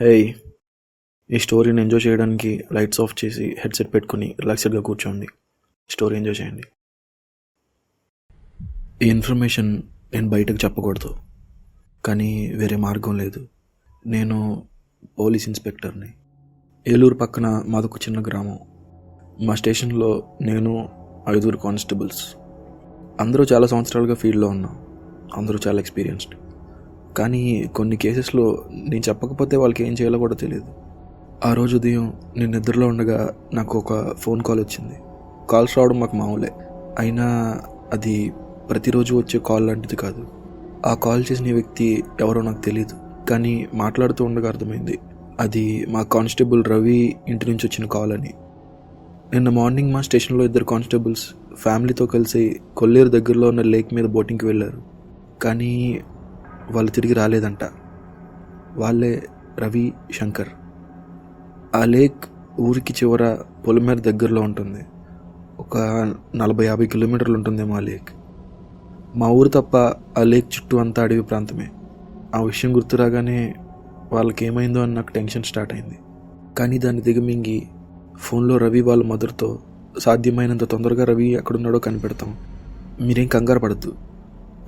Hey ఈ స్టోరీని enjoy చేయడానికి లైట్స్ ఆఫ్ చేసి హెడ్సెట్ పెట్టుకుని రిలాక్స్డ్గా కూర్చోండి. స్టోరీ ఎంజాయ్ చేయండి. ఈ ఇన్ఫర్మేషన్ నేను బయటకు చెప్పకూడదు కానీ వేరే మార్గం లేదు. నేను పోలీస్ ఇన్స్పెక్టర్ని ఏలూరు పక్కన మాదొక చిన్న గ్రామం. మా స్టేషన్లో నేను ఐదుగురు కానిస్టేబుల్స్. అందరూ చాలా సంవత్సరాలుగా ఫీల్డ్లో ఉన్నాం. అందరూ చాలా ఎక్స్పీరియన్స్డ్ కానీ కొన్ని కేసెస్లో నేను చెప్పకపోతే వాళ్ళకి ఏం చేయాలో కూడా తెలియదు. ఆ రోజు ఉదయం నేను నిద్రలో ఉండగా నాకు ఒక ఫోన్ కాల్ వచ్చింది. కాల్స్ రావడం మాకు మామూలే. అయినా అది ప్రతిరోజు వచ్చే కాల్ లాంటిది కాదు. ఆ కాల్ చేసిన వ్యక్తి ఎవరో నాకు తెలియదు కానీ మాట్లాడుతూ ఉండగా అర్థమైంది. అది మా కానిస్టేబుల్ రవి ఇంటి నుంచి వచ్చిన కాల్ అని. నిన్న మార్నింగ్ మా స్టేషన్లో ఇద్దరు కానిస్టేబుల్స్ ఫ్యామిలీతో కలిసి కొల్లేరు దగ్గరలో ఉన్న లేక్ మీద బోటింగ్కి వెళ్ళారు. కానీ వాళ్ళు తిరిగి రాలేదంట. వాళ్ళే రవి శంకర్. ఆ లేక్ ఊరికి చివర పొలిమేర దగ్గరలో ఉంటుంది. ఒక నలభై యాభై కిలోమీటర్లు ఉంటుందేమో ఆ లేక్. మా ఊరు తప్ప ఆ లేక్ చుట్టూ అంతా అడవి ప్రాంతమే. ఆ విషయం గుర్తురాగానే వాళ్ళకి ఏమైందో అని నాకు టెన్షన్ స్టార్ట్ అయింది. కానీ దాన్ని దిగమింగి ఫోన్లో రవి వాళ్ళ మదర్తో సాధ్యమైనంత తొందరగా రవి ఎక్కడున్నాడో కనిపెడతాం. మీరేం కంగారు పడద్దు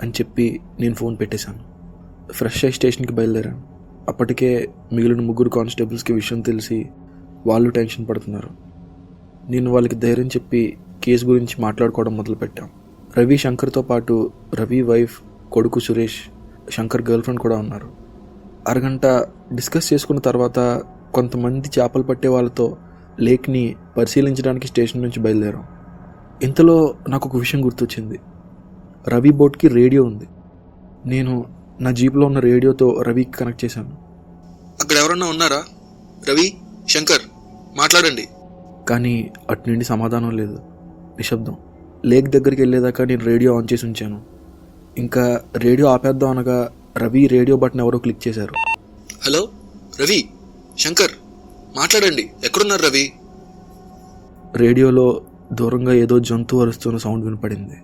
అని చెప్పి నేను ఫోన్ పెట్టేశాను. ఫ్రెష్ అయ్యి స్టేషన్కి బయలుదేరాను. అప్పటికే మిగిలిన ముగ్గురు కానిస్టేబుల్స్కి విషయం తెలిసి వాళ్ళు టెన్షన్ పడుతున్నారు. నేను వాళ్ళకి ధైర్యం చెప్పి కేసు గురించి మాట్లాడుకోవడం మొదలుపెట్టాం. రవి శంకర్తో పాటు రవి వైఫ్ కొడుకు సురేష్ శంకర్ గర్ల్ ఫ్రెండ్ కూడా ఉన్నారు. అరగంట డిస్కస్ చేసుకున్న తర్వాత కొంతమంది చేపలు పట్టే వాళ్ళతో లేక్ని పరిశీలించడానికి స్టేషన్ నుంచి బయలుదేరాం. ఇంతలో నాకు ఒక విషయం గుర్తొచ్చింది. రవి బోట్కి రేడియో ఉంది. నేను నా జీప్లో ఉన్న రేడియోతో రవికి కనెక్ట్ చేశాను. అక్కడ ఎవరన్నా ఉన్నారా? రవి శంకర్ మాట్లాడండి. కానీ అటు నుండి సమాధానం లేదు. నిశ్శబ్దం. లేక్ దగ్గరికి వెళ్ళేదాకా నేను రేడియో ఆన్ చేసి ఉంచాను. ఇంకా రేడియో ఆపేద్దాం అనగా రవి రేడియో బటన్ ఎవరో క్లిక్ చేశారు. హలో రవి శంకర్ మాట్లాడండి. ఎక్కడున్నారు రవి? రేడియోలో దూరంగా ఏదో జంతువు అరుస్తున్న సౌండ్ వినపడింది.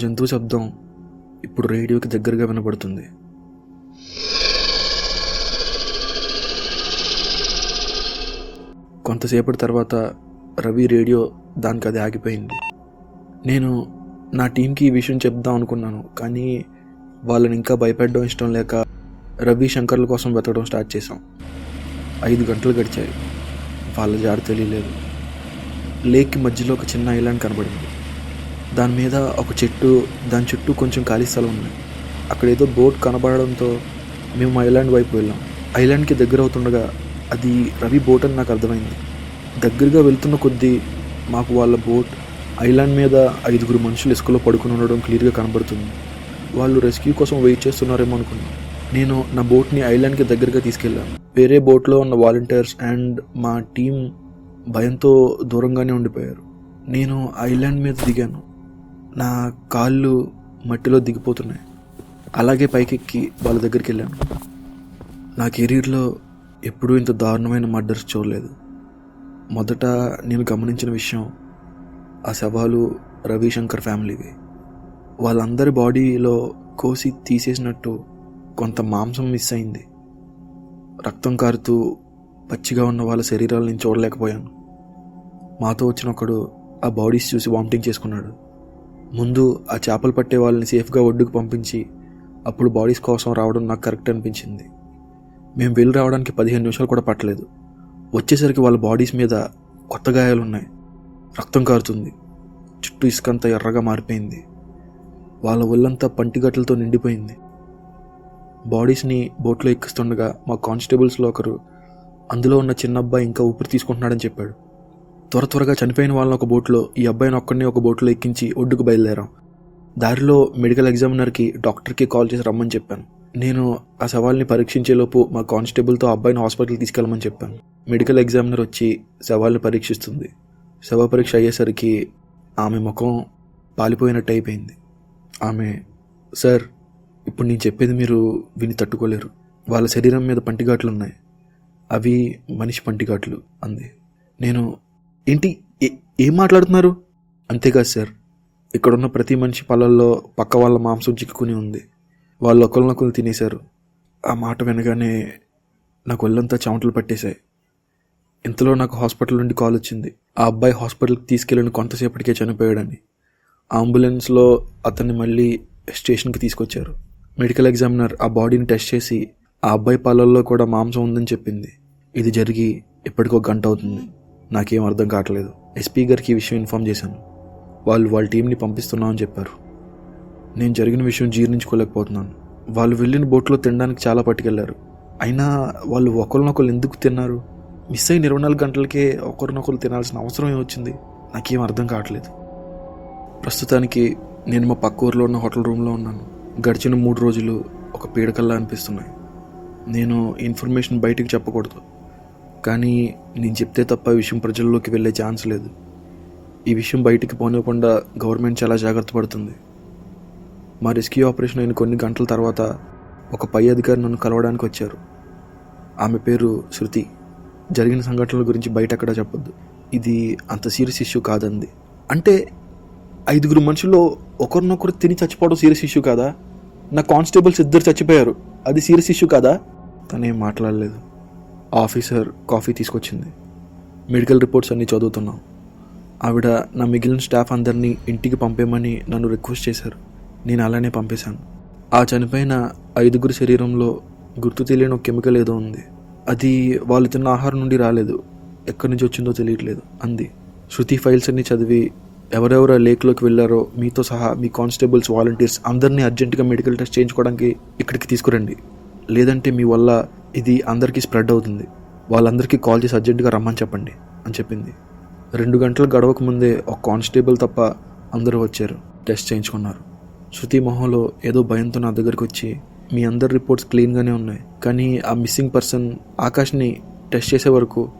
జంతువు శబ్దం ఇప్పుడు రేడియోకి దగ్గరగా వినపడుతుంది కొంతసేపటి తర్వాత రవి రేడియో దానికి అది ఆగిపోయింది. నేను నా టీంకి ఈ విషయం చెప్దాం అనుకున్నాను కానీ వాళ్ళని ఇంకా భయపెట్టడం ఇష్టం లేక రవి శంకర్ల కోసం వెతకడం స్టార్ట్ చేశాం. ఐదు గంటలు గడిచాయి. వాళ్ళ జాడ తెలియలేదు. లేక్కి మధ్యలో ఒక చిన్న ఐలాండ్ కనబడింది. దాని మీద ఒక చెట్టు దాని చుట్టూ కొంచెం ఖాళీ స్థలం ఉంది. అక్కడ ఏదో బోట్ కనబడడంతో మేము ఐలాండ్ వైపు వెళ్ళాం. ఐలాండ్కి దగ్గర అవుతుండగా అది రవి బోట్ అని నాకు అర్థమైంది. దగ్గరగా వెళ్తున్న కొద్దీ మాకు వాళ్ళ బోట్ ఐలాండ్ మీద ఐదుగురు మనుషులు ఇసుకలో పడుకుని ఉండడం క్లియర్గా కనబడుతుంది. వాళ్ళు రెస్క్యూ కోసం వెయిట్ చేస్తున్నారేమో అనుకున్నాను నేను నా బోట్ని ఐలాండ్కి దగ్గరగా తీసుకెళ్ళాను. వేరే బోట్లో ఉన్న వాలంటీర్స్ అండ్ మా టీం భయంతో దూరంగానే ఉండిపోయారు. నేను ఐలాండ్ మీద దిగాను. నా కాళ్ళు మట్టిలో దిగిపోతున్నాయి. అలాగే పైకెక్కి వాళ్ళ దగ్గరికి వెళ్ళాను నా కెరీర్లో ఎప్పుడూ ఇంత దారుణమైన మర్డర్స్ చూడలేదు. మొదట నేను గమనించిన విషయం ఆ శవాలు రవిశంకర్ ఫ్యామిలీవి. వాళ్ళందరి బాడీలో కోసి తీసేసినట్టు కొంత మాంసం మిస్ అయింది. రక్తం కారుతూ పచ్చిగా ఉన్న వాళ్ళ శరీరాలు నేను చూడలేకపోయాను. మాతో వచ్చిన ఒకడు ఆ బాడీస్ చూసి వామిటింగ్ చేసుకున్నాడు. ముందు ఆ చేపలు పట్టే వాళ్ళని సేఫ్గా ఒడ్డుకు పంపించి అప్పుడు బాడీస్ కోసం రావడం నాకు కరెక్ట్ అనిపించింది. మేము వెళ్ళి రావడానికి పదిహేను నిమిషాలు కూడా పట్టలేదు. వచ్చేసరికి వాళ్ళ బాడీస్ మీద కొత్త గాయాలు ఉన్నాయి రక్తం కారుతుంది. చుట్టూ ఇసుకంతా ఎర్రగా మారిపోయింది. వాళ్ళ ఒళ్ళంతా పంటిగట్లతో నిండిపోయింది. బాడీస్ని బోట్లో ఎక్కిస్తుండగా మా కానిస్టేబుల్స్లో ఒకరు అందులో ఉన్న చిన్న అబ్బాయి ఇంకా ఊపిరి తీసుకుంటున్నాడని చెప్పాడు. త్వర త్వరగా చనిపోయిన వాళ్ళని ఒక బోట్లో ఈ అబ్బాయిని ఒక్కడిని ఒక బోట్లో ఎక్కించి ఒడ్డుకు బయలుదేరాం. దారిలో మెడికల్ ఎగ్జామినర్కి డాక్టర్కి కాల్ చేసి రమ్మని చెప్పాను. నేను ఆ సవాల్ని పరీక్షించేలోపు మా కానిస్టేబుల్తో అబ్బాయిని హాస్పిటల్కి తీసుకెళ్ళమని చెప్పాను. మెడికల్ ఎగ్జామినర్ వచ్చి సవాల్ని పరీక్షిస్తుంది. శవ పరీక్ష అయ్యేసరికి ఆమె ముఖం పాలిపోయినట్టు అయిపోయింది. ఆమె సార్ ఇప్పుడు నేను చెప్పేది మీరు విని తట్టుకోలేరు. వాళ్ళ శరీరం మీద పంటిఘాట్లు ఉన్నాయి అవి మనిషి పంటిఘాట్లు అంది. నేను ఏంటి? ఏ- ఏం మాట్లాడుతున్నారు? అంతేకాదు సార్. ఇక్కడున్న ప్రతి మనిషి పళ్ళల్లో పక్క వాళ్ళ మాంసం చిక్కుకుని ఉంది. వాళ్ళు ఒకరినొకరు తినేశారు. ఆ మాట వినగానే నాకు ఒళ్ళంతా చెమటలు పట్టేశాయి. ఇంతలో నాకు హాస్పిటల్ నుండి కాల్ వచ్చింది. ఆ అబ్బాయి హాస్పిటల్కి తీసుకెళ్ళిన కొంతసేపటికే చనిపోయాడని. అంబులెన్స్లో అతన్ని మళ్ళీ స్టేషన్కి తీసుకొచ్చారు. మెడికల్ ఎగ్జామినర్ ఆ బాడీని టెస్ట్ చేసి ఆ అబ్బాయి పాలల్లో కూడా మాంసం ఉందని చెప్పింది. ఇది జరిగి ఇప్పటికో గంట అవుతుంది. నాకేం అర్థం కావట్లేదు. ఎస్పీ గారికి ఈ విషయం ఇన్ఫామ్ చేశాను. వాళ్ళు వాళ్ళ టీంని పంపిస్తున్నామని చెప్పారు. నేను జరిగిన విషయం జీర్ణించుకోలేకపోతున్నాను. వాళ్ళు వెళ్ళిన బోట్లో తినడానికి చాలా పట్టుకెళ్ళారు. అయినా వాళ్ళు ఒకరినొకరు ఎందుకు తిన్నారు? మిస్ అయిన ఇరవై నాలుగు గంటలకే ఒకరినొకరు తినాల్సిన అవసరం ఏమొచ్చింది నాకేం అర్థం కావట్లేదు. ప్రస్తుతానికి నేను మా పక్క ఊర్లో ఉన్న హోటల్ రూమ్లో ఉన్నాను. గడిచిన మూడు రోజులు ఒక పీడకల్లా అనిపిస్తున్నాయి. నేను ఇన్ఫర్మేషన్ బయటికి చెప్పకూడదు. కానీ నేను చెప్తే తప్ప విషయం ప్రజల్లోకి వెళ్ళే ఛాన్స్ లేదు. ఈ విషయం బయటికి పోనివ్వకుండా గవర్నమెంట్ చాలా జాగ్రత్త పడుతుంది. మా రెస్క్యూ ఆపరేషన్ అయిన కొన్ని గంటల తర్వాత ఒక పై అధికారి నన్ను కలవడానికి వచ్చారు. ఆమె పేరు శృతి. జరిగిన సంఘటనల గురించి బయట ఎక్కడా చెప్పొద్దు. ఇది అంత సీరియస్ ఇష్యూ కాదంది. అంటే ఐదుగురు మనుషుల్లో ఒకరినొకరు తిని చచ్చిపోవడం సీరియస్ ఇష్యూ కాదా? నా కానిస్టేబుల్స్ ఇద్దరు చచ్చిపోయారు. అది సీరియస్ ఇష్యూ కాదా? తనేం మాట్లాడలేదు. ఆఫీసర్ కాఫీ తీసుకొచ్చింది. మెడికల్ రిపోర్ట్స్ అన్నీ చదువుతున్నాం. ఆవిడ నా మిగిలిన స్టాఫ్ అందరినీ ఇంటికి పంపేయమని నన్ను రిక్వెస్ట్ చేశారు. నేను అలానే పంపేశాను. ఆ చనిపోయిన ఐదుగురు శరీరంలో గుర్తు తెలియని ఒక కెమికల్ ఏదో ఉంది. అది వాళ్ళు తిన్న ఆహారం నుండి రాలేదు. ఎక్కడి నుంచి వచ్చిందో తెలియట్లేదు అంది. శృతి ఫైల్స్ అన్ని చదివి ఎవరెవరు లేక్లోకి వెళ్ళారో మీతో సహా మీ కానిస్టేబుల్స్ వాలంటీర్స్ అందరినీ అర్జెంటుగా మెడికల్ టెస్ట్ చేయించుకోవడానికి ఇక్కడికి తీసుకురండి. లేదంటే మీ వల్ల ఇది అందరికీ స్ప్రెడ్ అవుతుంది. వాళ్ళందరికీ కాల్ చేసి అర్జెంటుగా రమ్మని చెప్పండి అని చెప్పింది. రెండు గంటలు గడవక ముందే ఒక కానిస్టేబుల్ తప్ప అందరూ వచ్చారు. టెస్ట్ చేయించుకున్నారు. శృతి మొహంలో ఏదో భయంతో నా దగ్గరికి వచ్చి మీ అందరి రిపోర్ట్స్ క్లీన్గానే ఉన్నాయి. కానీ ఆ మిస్సింగ్ పర్సన్ ఆకాష్ని టెస్ట్ చేసే వరకు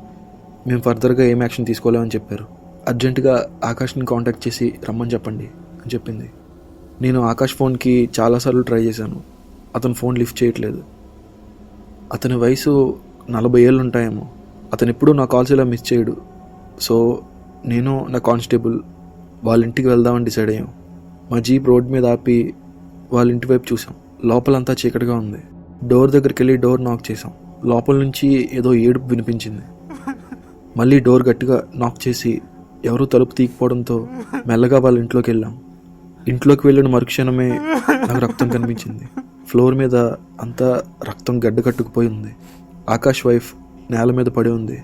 మేము ఫర్దర్గా ఏం యాక్షన్ తీసుకోలేమని చెప్పారు. అర్జెంటుగా ఆకాష్ని కాంటాక్ట్ చేసి రమ్మని చెప్పండి అని చెప్పింది. నేను ఆకాష్ ఫోన్కి చాలాసార్లు ట్రై చేశాను. అతను ఫోన్ లిఫ్ట్ చేయట్లేదు. అతని వయసు నలభై ఏళ్ళు ఉంటాయేమో. అతను ఎప్పుడూ నా కాల్స్ ఇలా మిస్ చేయడు. సో నేను నా కానిస్టేబుల్ వాళ్ళ ఇంటికి వెళ్దామని డిసైడ్ అయ్యాం. మా జీప్ రోడ్ మీద ఆపి వాళ్ళ ఇంటి వైపు చూసాం లోపలంతా చీకటిగా ఉంది. డోర్ దగ్గరికి వెళ్ళి డోర్ నాక్ చేసాం లోపల నుంచి ఏదో ఏడుపు వినిపించింది. మళ్ళీ డోర్ గట్టిగా నాక్ చేసి ఎవరూ తలుపు తీయకపోవడంతో మెల్లగా వాళ్ళ ఇంట్లోకి వెళ్ళాం. ఇంట్లోకి వెళ్ళిన మరుక్షణమే నాకు రక్తం కనిపించింది. ఫ్లోర్ మీద అంతా రక్తం గడ్డ కట్టుకుపోయి ఉంది. ఆకాష్ వైఫ్ నేల మీద పడి ఉంది.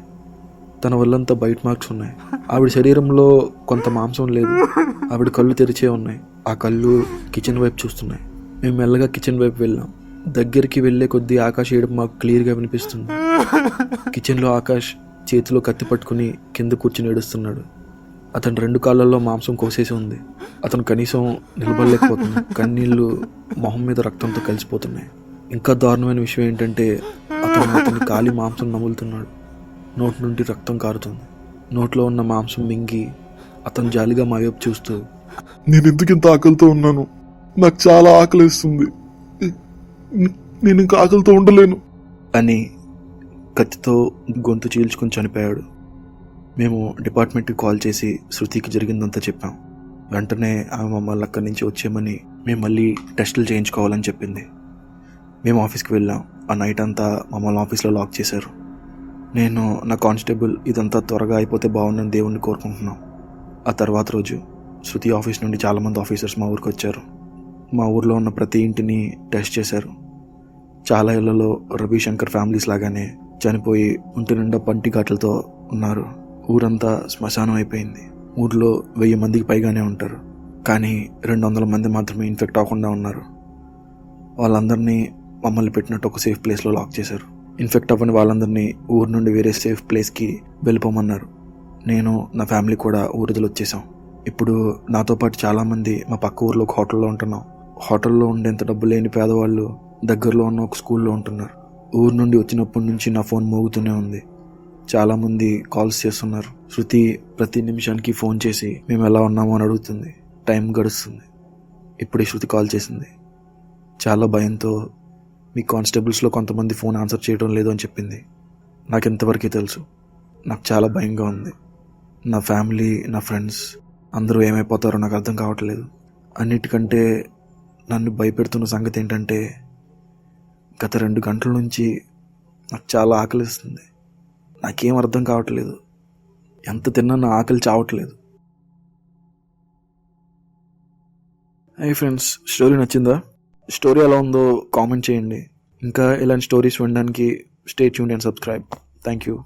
తన వల్లంతా బైట్ మార్క్స్ ఉన్నాయి. ఆవిడ శరీరంలో కొంత మాంసం లేదు. ఆవిడ కళ్ళు తెరిచే ఉన్నాయి. ఆ కళ్ళు కిచెన్ వైపు చూస్తున్నాయి. మేము మెల్లగా కిచెన్ వైపు వెళ్ళాం. దగ్గరికి వెళ్ళే కొద్దీ ఆకాష్ ఏడుపు మాకు క్లియర్గా వినిపిస్తుంది. కిచెన్లో ఆకాష్ చేతిలో కత్తి పట్టుకుని కింద కూర్చుని ఏడుస్తున్నాడు. అతని రెండు కాళ్ళల్లో మాంసం కోసేసి ఉంది. అతను కనీసం నిలబడలేకపోతున్నాడు. కన్నీళ్ళు మొహం మీద రక్తంతో కలిసిపోతున్నాయి. ఇంకా దారుణమైన విషయం ఏంటంటే అతను అతని కాలి మాంసం నములుతున్నాడు. నోటి నుండి రక్తం కారుతుంది. నోట్లో ఉన్న మాంసం మింగి అతను జాలిగా మా వైపు చూస్తూ నేను ఎందుకు ఇంత ఆకలితో ఉన్నాను? నాకు చాలా ఆకలిస్తుంది. నేను ఇంకా ఆకలితో ఉండలేను. అని కత్తితో గొంతు చీల్చుకొని చనిపోయాడు. మేము డిపార్ట్మెంట్కి కాల్ చేసి శృతికి జరిగిందంతా చెప్పాం. వెంటనే ఆమె మమ్మల్ని అక్కడి నుంచి వచ్చేయమని మేము మళ్ళీ టెస్టులు చేయించుకోవాలని చెప్పింది. మేము ఆఫీస్కి వెళ్ళాం. ఆ నైట్ అంతా మమ్మల్ని ఆఫీస్లో లాక్ చేశారు. నేను నా కానిస్టేబుల్ ఇదంతా త్వరగా అయిపోతే బాగుందని దేవుణ్ణి కోరుకుంటున్నాం. ఆ తర్వాత రోజు శృతి ఆఫీస్ నుండి చాలామంది ఆఫీసర్స్ మా ఊరికి వచ్చారు. మా ఊర్లో ఉన్న ప్రతి ఇంటిని టెస్ట్ చేశారు. చాలా ఇళ్ళలో రవిశంకర్ ఫ్యామిలీస్ లాగానే చనిపోయి ఒంటి నిండా పంటి ఘాట్లతో ఉన్నారు. ఊరంతా శ్మశానం అయిపోయింది. ఊర్లో వెయ్యి మందికి పైగానే ఉంటారు. కానీ రెండు వందల మంది మాత్రమే ఇన్ఫెక్ట్ అవ్వకుండా ఉన్నారు. వాళ్ళందరినీ మమ్మల్ని పెట్టినట్టు ఒక సేఫ్ ప్లేస్లో లాక్ చేశారు. ఇన్ఫెక్ట్ అవ్వని వాళ్ళందరినీ ఊరు నుండి వేరే సేఫ్ ప్లేస్కి వెళ్ళిపోమన్నారు. నేను నా ఫ్యామిలీ కూడా ఊరిదలు వచ్చేసాం ఇప్పుడు నాతో పాటు చాలామంది మా పక్క ఊర్లో ఒక హోటల్లో ఉంటున్నాం. హోటల్లో ఉండేంత డబ్బు లేని పేదవాళ్ళు దగ్గరలో ఉన్న ఒక స్కూల్లో ఉంటున్నారు. ఊరు నుండి వచ్చినప్పటి నుంచి నా ఫోన్ మోగుతూనే ఉంది. చాలామంది కాల్స్ చేస్తున్నారు. శృతి ప్రతి నిమిషానికి ఫోన్ చేసి మేము ఎలా ఉన్నామో అని అడుగుతుంది. టైం గడుస్తుంది. ఇప్పుడే శృతి కాల్ చేసింది. చాలా భయంతో మీ కానిస్టేబుల్స్లో కొంతమంది ఫోన్ ఆన్సర్ చేయడం లేదు అని చెప్పింది. నాకు ఎంతవరకే తెలుసు. నాకు చాలా భయంగా ఉంది. నా ఫ్యామిలీ నా ఫ్రెండ్స్ అందరూ ఏమైపోతారో నాకు అర్థం కావట్లేదు. అన్నిటికంటే నన్ను భయపెడుతున్న సంగతి ఏంటంటే గత రెండు గంటల నుంచి నాకు చాలా ఆకలిస్తుంది. నాకేం అర్థం కావట్లేదు. ఎంత తిన్నా నా ఆకలి చావట్లేదు. హై ఫ్రెండ్స్ స్టోరీ నచ్చిందా? స్టోరీ ఎలా ఉందో కామెంట్ చేయండి. ఇంకా ఇలాంటి స్టోరీస్ వినడానికి stay tune and subscribe. Thank you.